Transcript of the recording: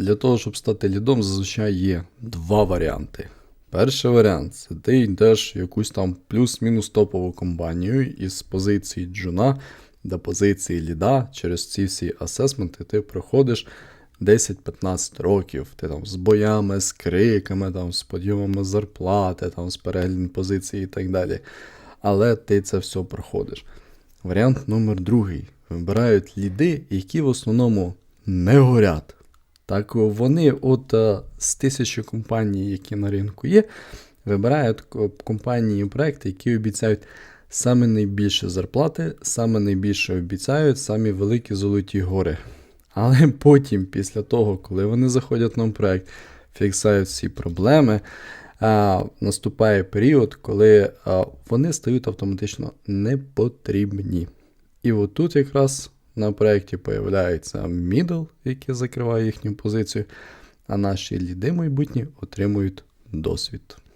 Для того, щоб стати лідом, зазвичай є два варіанти. Перший варіант це ти йдеш в якусь там плюс-мінус топову компанію із позиції джуна до позиції ліда. Через ці всі асесменти ти проходиш 10-15 років. Ти там з боями, з криками, там, з подйомами зарплати, там, з переглядом позиції і так далі. Але ти це все проходиш. Варіант номер другий. Вибирають ліди, які в основному не горять. Так вони от е, з тисячі компаній, які на ринку є, вибирають компанії і проекти, які обіцяють саме найбільше зарплати, саме найбільше обіцяють, самі великі золоті гори. Але потім, після того, коли вони заходять на проект, фіксують всі проблеми, а, наступає період, коли а, вони стають автоматично непотрібні. І отут якраз на проєкті появляється мідл, який закриває їхню позицію, а наші ліди майбутні отримують досвід.